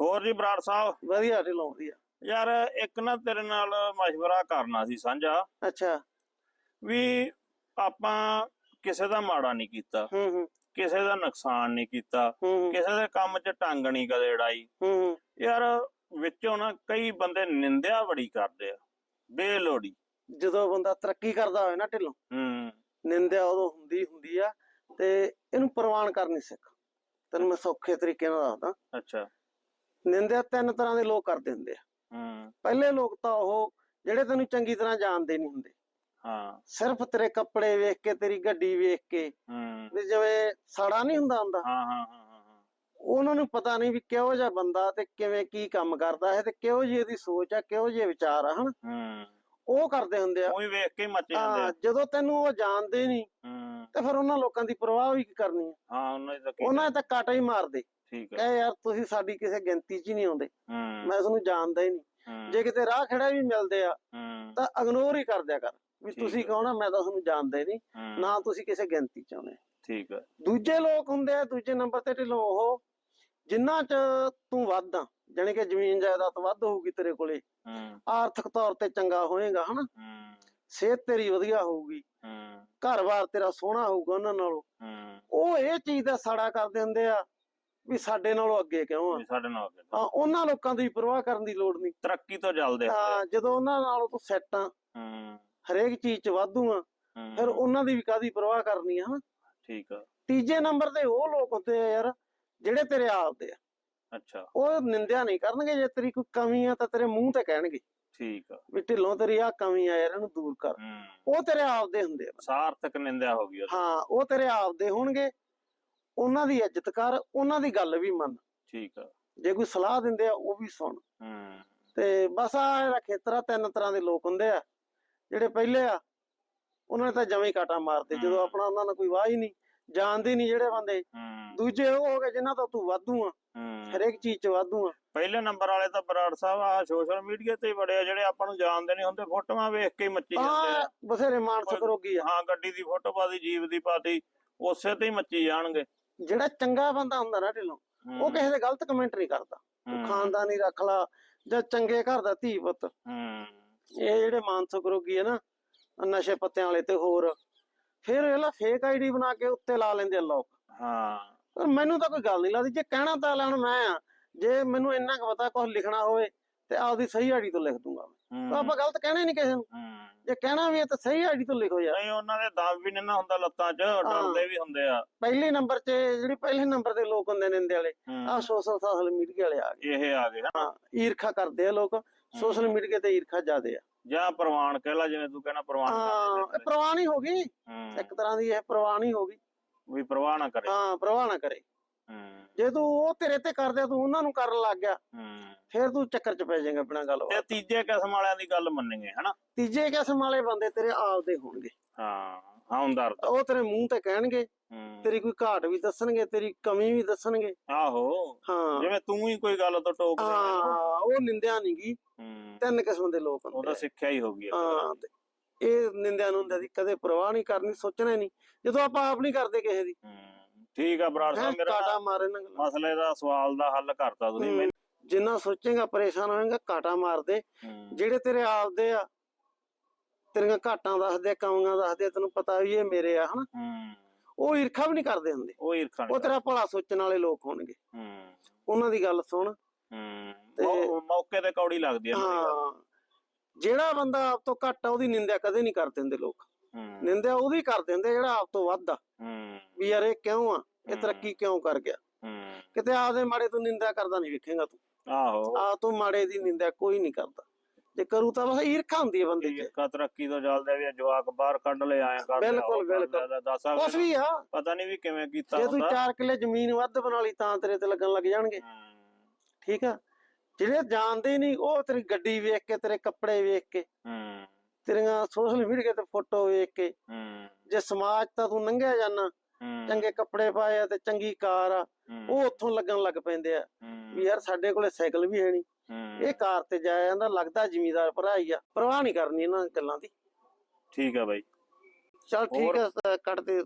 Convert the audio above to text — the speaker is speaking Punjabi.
ਹੋਰ ਜੀ ਬਰਾੜ ਸਾਹਿਬ? ਵਧੀਆ ਢਿੱਲੋਂ ਵਧੀਆ। ਯਾਰ ਇੱਕ ਨਾ ਤੇਰੇ ਨਾਲ ਮਸ਼ਵਰਾ ਕਰਨਾ ਸੀ ਸਾਂਝਾ। ਅੱਛਾ। ਵੀ ਆਪਾਂ ਕਿਸੇ ਦਾ ਮਾੜਾ ਨਹੀਂ ਕੀਤਾ। ਹੂੰ ਹੂੰ। ਕਿਸੇ ਦਾ ਨੁਕਸਾਨ ਨਹੀਂ ਕੀਤਾ। ਕਿਸੇ ਦੇ ਕੰਮ 'ਚ ਟੰਗ ਨਹੀਂ ਕਦੇ ਅੜਾਈ ਹੂੰ। ਯਾਰ ਵਿੱਚੋਂ ਨਾ ਕਈ ਬੰਦੇ ਨਿੰਦਿਆ ਬੜੀ ਕਰਦੇ ਆ। ਬੇਲੋੜੀ। ਜਦੋਂ ਬੰਦਾ ਤਰੱਕੀ ਕਰਦਾ ਹੋਵੇ ਨਾ ਢਿੱਲੋਂ ਹੂੰ। ਨਿੰਦਿਆ ਉਦੋਂ ਹੁੰਦੀ ਹੁੰਦੀ ਆ। ਤੇ ਇਹਨੂੰ ਪ੍ਰਵਾਨ ਕਰਨੀ ਸਿੱਖ। ਤੈਨੂੰ ਮੈਂ ਸੌਖੇ ਤਰੀਕੇ ਨਾਲ ਦੱਸਦਾ। ਅੱਛਾ। ਨਿੰਦਿਆ ਤਿੰਨ ਤਰ੍ਹਾਂ ਦੇ ਲੋਕ ਕਰਦੇ ਹੁੰਦੇ ਆ। ਹੂੰ। ਪਹਿਲੇ ਲੋਕ ਤਾਂ ਉਹ ਜਿਹੜੇ ਤੈਨੂੰ ਚੰਗੀ ਤਰ੍ਹਾਂ ਜਾਣਦੇ ਨਹੀਂ ਹੁੰਦੇ। ਹਾਂ। ਸਿਰਫ ਤੇਰੇ ਕੱਪੜੇ ਵੇਖ ਕੇ ਤੇਰੀ ਗੱਡੀ ਵੇਖ ਕੇ ਹੂੰ। ਵੀ ਜਿਵੇਂ ਸਾੜਾ ਨਹੀਂ ਹੁੰਦਾ ਹੁੰਦਾ। ਹਾਂ ਹਾਂ ਉਹਨਾਂ ਨੂੰ ਪਤਾ ਨਹੀਂ ਵੀ ਕਿਹੋ ਜਿਹਾ ਬੰਦਾ ਤੇ ਕਿਵੇਂ ਕੀ ਕੰਮ ਕਰਦਾ ਹੈ ਤੇ ਕਿਹੋ ਜਿਹੀ ਇਹਦੀ ਸੋਚ ਆ ਕਿਹੋ ਜਿਹੇ ਵਿਚਾਰ ਆ ਹਨ? ਹੂੰ। ਉਹ ਕਰਦੇ ਹੁੰਦੇ ਆ। ਉਹ ਵੇਖ ਕੇ ਮੱਚ ਜਾਂਦੇ ਆ। ਜਦੋਂ ਤੈਨੂੰ ਉਹ ਜਾਣਦੇ ਨਹੀਂ ਹੂੰ। ਤੇ ਫਿਰ ਉਹਨਾਂ ਲੋਕਾਂ ਦੀ ਪਰਵਾਹ ਵੀ ਕੀ ਕਰਨੀ ਆ? ਹਾਂ ਉਹਨਾਂ ਦੀ ਤਾਂ ਕੀ ਉਹਨਾਂ ਤਾਂ ਕਾਟਾ ਹੀ ਮਾਰਦੇ ਠੀਕ ਹੈ ਕਹੇ ਯਾਰ ਤੁਸੀਂ ਸਾਡੀ ਕਿਸੇ ਗਿਣਤੀ 'ਚ ਹੀ ਨਹੀਂ ਆਉਂਦੇ। ਮੈਂ ਤੁਹਾਨੂੰ ਜਾਣਦਾ ਹੀ ਨਹੀਂ। ਜੇ ਕਿਤੇ ਰਾਹ ਖੜਾ ਵੀ ਮਿਲਦੇ ਆ ਤਾਂ ਇਗਨੋਰ ਹੀ ਕਰ ਦਿਆ ਕਰ ਵੀ ਤੁਸੀਂ। ਕਹੋ ਨਾ ਮੈਂ ਤਾਂ ਤੁਹਾਨੂੰ ਜਾਣਦਾ ਹੀ ਨਹੀਂ। ਨਾ ਤੁਸੀਂ ਕਿਸੇ ਗਿਣਤੀ 'ਚ ਆਉਂਦੇ ਠੀਕ ਹੈ ਦੂਜੇ ਲੋਕ ਹੁੰਦੇ ਆ ਦੂਜੇ ਨੰਬਰ ਤੇ ਢਿੱਲੋਂ ਉਹ ਜਿੰਨਾ 'ਚ ਤੂੰ ਵੱਧ ਆ ਜਾਣੀ ਕਿ ਜ਼ਮੀਨ ਜਾਇਦਾਦ ਵੱਧ ਹੋਊਗੀ ਤੇਰੇ ਕੋਲੇ ਆਰਥਿਕ ਤੌਰ ਤੇ ਚੰਗਾ ਹੋਏਗਾ ਹਨਾ? ਸਿਹਤ ਤੇਰੀ ਵਧੀਆ ਹੋਊਗੀ। ਘਰ-ਬਾਰ ਤੇਰਾ ਸੋਹਣਾ ਹੋਊਗਾ ਉਹਨਾਂ ਨਾਲੋਂ। ਉਹ ਇਹ ਚੀਜ਼ ਦਾ ਸਾੜਾ ਕਰਦੇ ਹੁੰਦੇ ਆ ਵੀ ਸਾਡੇ ਨਾਲੋਂ ਅੱਗੇ ਕਿਉਂ ਆ? ਵੀ ਸਾਡੇ ਨਾਲ ਅੱਗੇ। ਹਾਂ ਉਹਨਾਂ ਲੋਕਾਂ ਦੀ ਪਰਵਾਹ ਕਰਨ ਦੀ ਲੋੜ ਨਹੀਂ। ਤਰੱਕੀ ਤੋਂ ਜਲਦੇ। ਹਾਂ ਜਦੋਂ ਉਹਨਾਂ ਨਾਲੋਂ ਤੂੰ ਸੈੱਟ ਆ ਹੂੰ। ਹਰੇਕ ਚੀਜ਼ 'ਚ ਵਾਧੂ ਆ ਹੂੰ, ਫਿਰ ਉਹਨਾਂ ਦੀ ਵੀ ਕਾਦੀ ਪਰਵਾਹ ਕਰਨੀ ਆ ਹਨਾ? ਠੀਕ ਆ। ਤੀਜੇ ਨੰਬਰ ਤੇ ਉਹ ਲੋਕ ਹੁੰਦੇ ਆ ਯਾਰ ਜਿਹੜੇ ਤੇਰੇ ਆਪ ਦੇ ਆ। ਅੱਛਾ। ਉਹ ਨਿੰਦਿਆ ਨਹੀਂ ਕਰਨਗੇ ਜੇ ਤੇਰੀ ਕੋਈ ਕਮੀ ਆ ਤਾਂ ਤੇਰੇ ਮੂੰਹ ਤੇ ਕਹਿਣਗੇ। ਠੀਕ ਆ। ਵੀ ਢਿੱਲੋਂ ਤੇਰੀ ਆ ਕਮੀ ਆ ਯਾਰ ਇਹਨੂੰ ਦੂਰ ਕਰ। ਹੂੰ। ਉਹ ਤੇਰੇ ਆਪ ਦੇ ਹੁੰਦੇ ਆ। ਸਾਰਥਕ ਨਿੰਦਿਆ ਹੋ ਗਈ ਉਹਦੀ। ਹਾਂ ਉਹ ਤੇਰੇ ਆਪ ਦੇ ਹੋਣਗੇ। ਉਹਨਾਂ ਦੀ ਇੱਜ਼ਤ ਕਰ ਉਹਨਾਂ ਦੀ ਗੱਲ ਵੀ ਮੰਨ। ਠੀਕ ਆ। ਜੇ ਕੋਈ ਸਲਾਹ ਦਿੰਦੇ ਆ ਉਹ ਵੀ ਸੁਣ। ਹੂੰ। ਤੇ ਬਸ ਆ ਇਹਦਾ ਖੇਤਰ ਤਿੰਨ ਤਰ੍ਹਾਂ ਦੇ ਲੋਕ ਹੁੰਦੇ ਆ। ਜਿਹੜੇ ਪਹਿਲੇ ਆ ਉਹਨਾਂ ਨੇ ਤਾਂ ਜਵੇਂ ਕਾਟਾ ਮਾਰਦੇ ਜਦੋਂ। ਆਪਣਾ ਉਹਨਾਂ ਨਾਲ ਕੋਈ ਵਾਹ ਹੀ ਨਹੀਂ ਜਾਣਦੇ ਨਹੀਂ ਜਿਹੜੇ ਬੰਦੇ। ਦੂਜੇ ਉਹ ਹੋ ਗਏ ਜਿਨ੍ਹਾਂ ਤੋਂ ਤੂੰ ਵਾਧੂ ਆ ਹਰੇਕ ਚੀਜ਼ 'ਚ ਵਾਧੂ ਆ। ਪਹਿਲੇ ਨੰਬਰ ਵਾਲੇ ਤਾਂ ਬਰਾੜ ਸਾਹਿਬ ਆ ਸੋਸ਼ਲ ਮੀਡੀਆ ਤੇ ਬੜੇ ਆ ਜਿਹੜੇ ਆਪਾਂ ਨੂੰ ਜਾਣਦੇ ਨਹੀਂ ਹੁੰਦੇ ਫੋਟੋਆਂ ਵੇਖ ਕੇ ਮੱਚੀ ਜਾਂਦੇ ਆ। ਬਥੇਰੇ ਮਾਨਸਿਕ ਰੋਗੀ ਆ। ਹਾਂ ਗੱਡੀ ਦੀ ਫੋਟੋ ਪਾਦੀ ਜੀਵ ਦੀ ਪਾਤੀ ਉਸੇ ਤੇ ਹੀ ਮੱਚੀ ਜਾਣਗੇ। ਜਿਹੜਾ ਚੰਗਾ ਬੰਦਾ ਹੁੰਦਾ ਨਾ ਢਿੱਲੋਂ ਹੂੰ, ਉਹ ਕਿਸੇ ਦੇ ਗਲਤ ਕਮੈਂਟ ਨਹੀਂ ਕਰਦਾ। ਤੂੰ ਹੂੰ, ਖਾਨਦਾਨੀ ਰੱਖ ਲਾ ਜਾਂ ਚੰਗੇ ਘਰ ਦਾ ਧੀ ਪੁੱਤ। ਹੂੰ। ਇਹ ਜਿਹੜੇ ਮਾਨਸਿਕ ਰੋਗੀ ਆ ਨਾ ਨਸ਼ੇ ਪੱਤਿਆਂ ਵਾਲੇ ਤੇ ਹੋਰ ਫਿਰ ਇਹਲਾ ਫੇਕ ਆਈਡੀ ਬਣਾ ਕੇ ਉੱਤੇ ਲਾ ਲੈਂਦੇ ਆ ਲੋਕ ਹਾਂ। ਪਰ ਮੈਨੂੰ ਤਾਂ ਕੋਈ ਗੱਲ ਨਹੀਂ ਲੱਗਦੀ ਜੇ ਕਹਿਣਾ ਤਾਂ ਲੈਣ ਮੈਂ ਆ ਜੇ ਮੈਨੂੰ ਇੰਨਾ ਕੁ ਪਤਾ ਕੁਝ ਲਿਖਣਾ ਹੋਵੇ ਤੇ ਆਪਦੀ ਸਹੀ ਆਈਡੀ ਤੋਂ ਲਿਖ ਦੂੰਗਾ ਮੈਂ। ਹੂੰ, ਆਪਾਂ ਗਲਤ ਕਹਿਣਾ ਹੀ ਨਹੀਂ ਕਿਸੇ ਨੂੰ। ਹੂੰ। ਜੇ ਕਹਿਣਾ ਵੀ ਹੈ ਤਾਂ ਸਹੀ ਆਈਡੀ ਤੋਂ ਲਿਖੋ ਯਾਰ। ਨਹੀਂ ਉਹਨਾਂ ਦੇ ਦਮ ਵੀ ਨਹੀਂ ਨਾ ਹੁੰਦਾ ਲੱਤਾਂ 'ਚ ਡਰਦੇ ਵੀ ਹੁੰਦੇ ਆ। ਪਹਿਲੇ ਨੰਬਰ 'ਚ ਜਿਹੜੀ ਪਹਿਲੇ ਨੰਬਰ ਤੇ ਲੋਕ ਹੁੰਦੇ ਨੇ ਇੰਦੇ ਵਾਲੇ ਆ ਸੋਸ਼ਲ ਸੋਸ਼ਲ ਮੀਡੀਆ ਵਾਲੇ ਆ ਗਏ। ਇਹ ਆ ਗਏ। ਹਾਂ ਈਰਖਾ ਕਰਦੇ ਆ ਲੋਕ। ਸੋਸ਼ਲ ਮੀਡੀਆ ਤੇ ਈਰਖਾ ਜ਼ਿਆਦੇ ਆ। ਜਾਂ ਪ੍ਰਵਾਨ ਕਹਿ ਲਾ ਜਿਵੇਂ ਤੂੰ ਕਹਿਣਾ ਪ੍ਰਵਾਨ ਹਾਂ ਇਹ ਪ੍ਰਵਾਨ ਹੀ ਹੋ ਗਈ। ਇੱਕ ਤਰ੍ਹਾਂ ਦੀ ਇਹ ਪ੍ਰਵਾਨ ਹੀ ਹੋ ਗਈ। ਵੀ ਪ੍ਰਵਾਹ ਨਾ ਕਰੇ। ਹਾਂ ਪ੍ਰਵਾਹ ਨਾ ਕਰੇ। ਜੇ ਤੂੰ ਉਹ ਤੇਰੇ ਤੇ ਕਰਦੇ ਆ, ਤੂੰ ਉਹਨਾਂ ਨੂੰ ਕਰਨ ਲੱਗ ਗਿਆ ਫਿਰ ਤੂੰ ਚੱਕਰ 'ਚ ਪੈ ਜਾਏਗਾ ਬਿਨਾਂ ਗੱਲ ਤੇ ਤੀਜੇ ਕਿਸਮ ਵਾਲਿਆਂ ਦੀ ਗੱਲ ਮੰਨੇਗੇ ਹਨਾ? ਤੀਜੇ ਕਿਸਮ ਵਾਲੇ ਬੰਦੇ ਤੇਰੇ ਆਪ ਦੇ ਹੋਣਗੇ। ਹਾਂ ਹਮਦਰਦ ਉਹ ਤੇਰੇ ਮੂੰਹ ਤੇ ਕਹਿਣਗੇ ਤੇਰੀ ਕੋਈ ਘਾਟ ਵੀ ਦੱਸਣਗੇ ਤੇਰੀ ਕਮੀ ਵੀ ਦੱਸਣਗੇ। ਆਹੋ। ਹਾਂ। ਜਿਵੇਂ ਤੂੰ ਹੀ ਕੋਈ ਗੱਲ ਤੋਂ ਟੋਕ ਹਾਂ ਉਹ ਨਿੰਦਿਆ ਨਹੀਂ ਗੀ। ਹੂੰ। ਤਿੰਨ ਕਿਸਮ ਦੇ ਲੋਕ ਉਹਦਾ ਹੁੰਦੇ ਸਿੱਖਿਆ ਹੀ ਹੋ ਗਈ। ਹਾਂ ਇਹ ਨਿੰਦਿਆ ਨੂੰ ਦੀ ਕਦੇ ਪਰਵਾਹ ਨਹੀਂ ਕਰਨੀ ਸੋਚਣਾ ਨਹੀਂ ਜਦੋਂ ਆਪਾਂ ਆਪ ਨਹੀਂ ਕਰਦੇ ਕਿਸੇ ਦੀ ਠੀਕ ਆ ਬਰਾੜ ਸਾਹਿਬ ਮੇਰਾ ਕਾਟਾ ਮਾਰੇ ਨਾ ਗੱਲਾਂ। ਮਸਲੇ ਦਾ ਸਵਾਲ ਦਾ ਹੱਲ ਕਰਤਾ ਤੁਸੀਂ। ਮੈਨੂੰ। ਜਿੰਨਾ ਸੋਚੇਗਾ ਪਰੇਸ਼ਾਨ ਹੋਏਗਾ ਕਾਟਾ ਮਾਰਦੇ। ਜਿਹੜੇ ਤੇਰੇ ਆਪਦੇ ਆ ਤੇਰੀਆਂ ਘਾਟਾਂ ਦੱਸਦੇ ਕਮੀਆਂ ਦੱਸਦੇ ਤੈਨੂੰ ਪਤਾ ਵੀ ਇਹ ਮੇਰੇ ਆ ਹਨਾ? ਉਹ ਈਰਖਾ ਵੀ ਨਹੀਂ ਕਰਦੇ ਹੁੰਦੇ। ਉਹ ਈਰਖਾ ਉਹ ਤੇਰਾ ਭਲਾ ਸੋਚਣ ਵਾਲੇ ਲੋਕ ਹੋਣਗੇ। ਹੂੰ। ਉਹਨਾਂ ਦੀ ਗੱਲ ਸੁਣ। ਹੂੰ। ਮੌਕੇ ਤੇ ਕੌੜੀ ਲੱਗਦੀ ਗੱਲ ਹਾਂ। ਜਿਹੜਾ ਬੰਦਾ ਆਪ ਤੋਂ ਘੱਟ ਆ ਉਹਦੀ ਨਿੰਦਿਆ ਕਦੇ ਨਹੀਂ ਕਰਦੇ ਹੁੰਦੇ ਲੋਕ। ਨਿੰਦਿਆ ਉਹਦੀ ਕਰਦੇ ਹੁੰਦੇ ਜਿਹੜਾ ਆਪ ਤੋਂ ਵੱਧ ਆ। ਵੀ ਯਾਰ ਇਹ ਕਿਉਂ ਆ? ਇਹ। ਤਰੱਕੀ ਕਿਉਂ ਕਰ ਗਿਆ? ਕਿਤੇ ਆਪਦੇ ਮਾੜੇ ਤੋਂ ਨਿੰਦਿਆ ਕਰਦਾ ਨਹੀਂ ਵੇਖੇਗਾ ਤੂੰ। ਆਹੋ। ਆਪ ਤੋਂ ਮਾੜੇ ਦੀ ਨਿੰਦਿਆ ਕੋਈ ਨਹੀਂ ਕਰਦਾ। ਜੇ ਕਰੂ ਤਾਂ ਬਸ ਈਰਖਾ ਹੁੰਦੀ ਹੈ ਬੰਦੇ 'ਚ। ਈਰਖਾ ਤਰੱਕੀ ਤੋਂ ਚੱਲਦੇ ਵੀ ਆ, ਜਵਾਕ ਬਾਹਰ ਕੱਢ ਲੈ ਆਏ ਕਰ ਬਿਲਕੁਲ, ਕਰ ਬਿਲਕੁਲ। ਆ ਕੁਛ ਵੀ ਆ। ਪਤਾ ਨਹੀਂ ਵੀ ਕਿਵੇਂ ਕੀਤਾ ਜੇ ਤੂੰ ਹੁੰਦਾ। 4 ਕਿੱਲੇ ਜ਼ਮੀਨ ਵੱਧ ਬਣਾ ਲਈ ਤਾਂ ਤੇਰੇ ਤੇ ਲੱਗਣ ਲੱਗ ਜਾਣਗੇ। ਠੀਕ ਆ? ਜਿਹੜੇ ਜਾਣਦੇ ਨਹੀਂ ਉਹ ਤੇਰੀ ਗੱਡੀ ਵੇਖ ਕੇ ਤੇਰੇ ਕੱਪੜੇ ਵੇਖ ਕੇ। ਹੂੰ। ਤੇਰੀਆਂ ਸੋਸ਼ਲ ਮੀਡੀਆ ਤੇ ਫੋਟੋ ਵੇਖ ਕੇ ਹੂੰ। ਜੇ ਸਮਾਜ ਤਾਂ ਤੂੰ ਲੰਘਿਆ ਜਾਣਾ ਚੰਗੇ ਕੱਪੜੇ ਪਾਏ ਆ ਤੇ ਚੰਗੀ ਕਾਰ ਆ ਉਹ ਉੱਥੋਂ ਲੱਗਣ ਲੱਗ ਪੈਂਦੇ ਆ ਵੀ ਯਾਰ ਸਾਡੇ ਕੋਲੇ ਸਾਈਕਲ ਵੀ ਹੈ ਨਹੀਂ ਇਹ ਕਾਰ ਤੇ ਜਾਇਆ ਜਾਂਦਾ ਲੱਗਦਾ ਜ਼ਿਮੀਦਾਰ ਭਰਾ ਹੀ ਆ ਪਰਵਾਹ ਨਹੀਂ ਕਰਨੀ ਇਹਨਾਂ ਗੱਲਾਂ ਦੀ। ਠੀਕ ਆ ਬਾਈ। ਚਲ ਠੀਕ ਆ ਕੱਟ ਦੇ